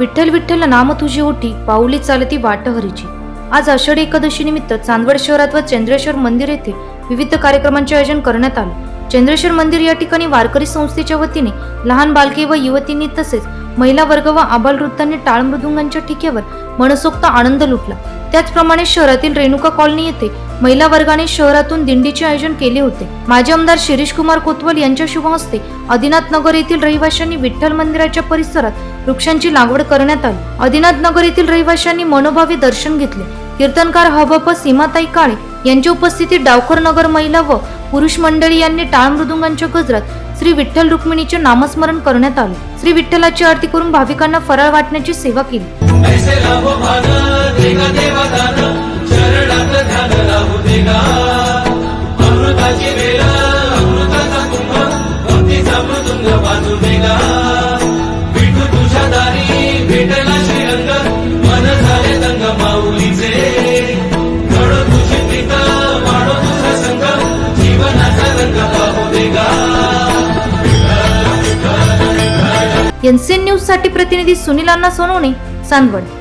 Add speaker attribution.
Speaker 1: विठ्ठल विठ्ठल नाम तुझी ओटी पाऊली चालती वाट हरीची. आज आषाढी एकादशी निमित्त चांदवड शहरात व चंद्रेश्वर मंदिर येथे विविध कार्यक्रमांचे आयोजन करण्यात आले. चंद्रेश्वर मंदिर या ठिकाणी वारकरी संस्थेच्या वतीने लहान बालके व युवतींनी तसेच महिला वर्ग व आबालवृद्धांनी टाळ मृदुंगांच्या ठिकेवर मनसोक्त आनंद लुटला. त्याचप्रमाणे शहरातील रेणुका कॉलनी येथे महिला वर्गाने शहरातून दिंडीचे आयोजन केले होते. माजी आमदार शिरीष कुमार कोतवाल यांच्या शुभ हस्ते आदिनाथ नगर येथील रहिवाशांनी विठ्ठल मंदिराच्या परिसरात वृक्षांची लागवड करण्यात आली. आदिनाथ नगर येथील रहिवाशांनी मनोभावे दर्शन घेतले. कीर्तनकार हबप सीमाताई काळे यांच्या उपस्थितीत डावखर नगर महिला व पुरुष मंडळी यांनी टाळ मृदुंगांच्या गजरात श्री विठ्ठल रुक्मिणीचे नामस्मरण करण्यात आले. श्री विठ्ठलाची आरती करून भाविकांना फराळ वाटण्याची सेवा केली.
Speaker 2: राहू अमृताची अमृताचा कुंभ भक्तीचा मृदुंग विठू तुझ्या दारी भेटला श्रीरंग मन झाले माऊलीचे. घडो तुझी वाढो तुझा जीवनाचा रंग पाहू देगा
Speaker 1: एनसीएन न्यूजसाठी प्रतिनिधी सुनील अण्णा सोनवणे चांदवड